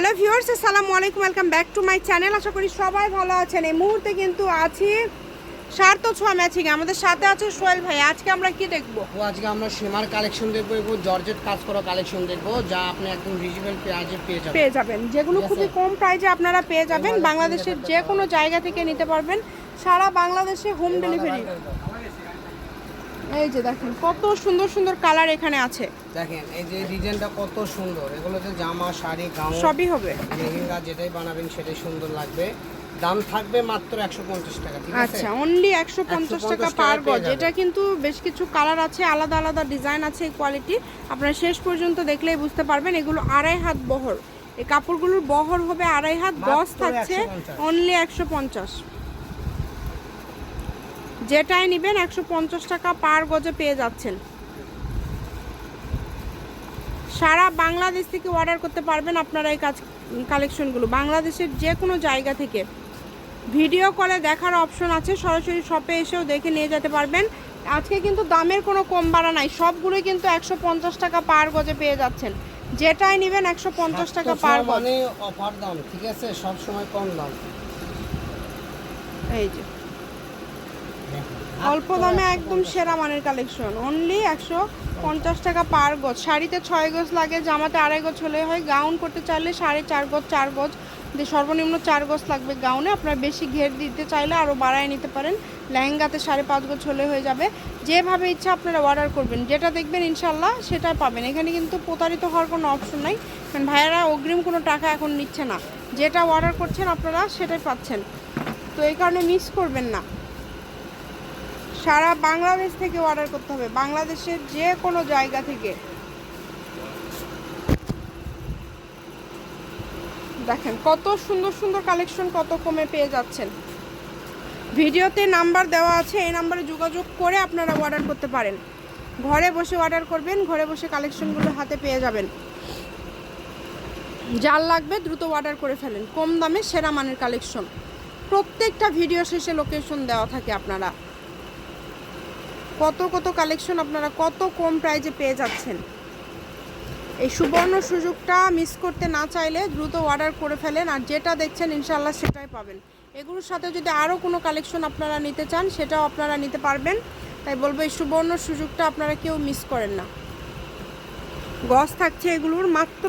Hello viewers আসসালামু আলাইকুম welcome back to my channel আশা করি সবাই ভালো আছেন। এই মুহূর্তে কিন্তু আছি সার্থ ছোঁয়া ম্যাচিং আমাদের সাথে আছে সোহেল ভাই আজকে আমরা কি দেখব? ও আজকে আমরা সীমার কালেকশন দেখব এবং জর্জেট কাজ করা কালেকশন দেখব যা আপনি একদম রিজনেবল প্রাইজে পেয়ে যাবেন। পেয়ে যাবেন। যেগুলো খুবই কম প্রাইজে আপনারা পেয়ে যাবেন। বাংলাদেশের বাংলাদেশের যে কোনো জায়গা থেকে নিতে পারবেন। সারা বাংলাদেশে হোম ডেলিভারি এই যে দেখেন কত সুন্দর সুন্দর কালার এখানে আছে। দেখেন এই যে ডিজাইনটা কত সুন্দর। এগুলো যে জামা শাড়ি গাউন সবই হবে। লেহেঙ্গা যেটাই বানাবেন সেটাই সুন্দর লাগবে। দাম থাকবে মাত্র একশো পঞ্চাশ টাকা ঠিক আছে? আচ্ছা অনলি একশো পঞ্চাশ 150 টাকা পার গজ। এটা কিন্তু বেশ কিছু কালার আছে আলাদা আলাদা ডিজাইন আছে কোয়ালিটি আপনারা শেষ পর্যন্ত দেখলেই বুঝতে পারবেন এগুলো আড়াই হাত বহর। এই কাপড়গুলোর বহর হবে আড়াই হাত গজ থাকছে অনলি একশো পঞ্চাশ। যেটাই নেবেন একশো পঞ্চাশ টাকা পার গজে পেয়ে যাচ্ছেন। সারা বাংলাদেশ থেকে অর্ডার করতে পারবেন আপনারা এই কাজ কালেকশনগুলো বাংলাদেশের যে কোনো জায়গা থেকে। ভিডিও কলে দেখার অপশন আছে সরাসরি শপে এসেও দেখে নিয়ে যেতে পারবেন। আজকে কিন্তু দামের কোনো কম বাড়া নাই সবগুলোই কিন্তু একশো পঞ্চাশ টাকা পার গজে পেয়ে যাচ্ছেন। যেটাই নেবেন একশো পঞ্চাশ টাকা পার গজ। মানে অফার দাম ঠিক আছে? সব সময় কম দাম। এই যে। অল্প দামে একদম সেরা মানের কালেকশন। অনলি একশো পঞ্চাশ টাকা পার গজ। শাড়িতে ছয় গজ লাগে, জামাতে আড়াই গজ হলে হয়। গাউন করতে চাইলে সাড়ে চার গজ চার গজ দিয়ে সর্বনিম্ন চার গজ লাগবে গাউনে আপনারা বেশি ঘের দিতে চাইলে আরও বাড়ায় নিতে পারেন। লেহেঙ্গাতে সাড়ে পাঁচ গজ হলে হয়ে যাবে। যেভাবে ইচ্ছা আপনারা অর্ডার করবেন। যেটা দেখবেন ইনশাল্লাহ সেটা পাবেন। এখানে কিন্তু প্রতারিত হওয়ার কোনো অপশন নাই। কারণ ভাইয়ারা অগ্রিম কোনো টাকা এখন নিচ্ছে না। যেটা অর্ডার করছেন আপনারা, সেটাই পাচ্ছেন। তো এই কারণে মিস করবেন না। সারা বাংলাদেশ থেকে অর্ডার করতে হবে। বাংলাদেশের যে কোনো জায়গা থেকে। দেখেন, কত সুন্দর সুন্দর কালেকশন কত কমে পেয়ে যাচ্ছেন। ভিডিওতে নাম্বার দেওয়া আছে, এই নাম্বারে যোগাযোগ করে আপনারা অর্ডার করতে পারেন। ঘরে বসে অর্ডার করবেন, ঘরে বসে কালেকশনগুলো হাতে পেয়ে যাবেন। যার লাগবে দ্রুত অর্ডার করে ফেলেন। কম দামে সেরা মানের কালেকশন প্রত্যেকটা ভিডিও শেষে লোকেশন দেওয়া থাকে আপনারা। কত কত কালেকশন আপনারা কত কম প্রাইজে পেয়ে যাচ্ছেন? এই সুবর্ণ সুযোগটা মিস করতে না চাইলে দ্রুত অর্ডার করে ফেলেন আর যেটা দেখছেন ইনশাল্লাহ সেটাই পাবেন। এগুলোর সাথে যদি আরও কোনো কালেকশন আপনারা নিতে চান, সেটাও আপনারা নিতে পারবেন। তাই বলব, এই সুবর্ণ সুযোগটা আপনারা কেউ মিস করেন না। গজ থাকছে এগুলোর মাত্র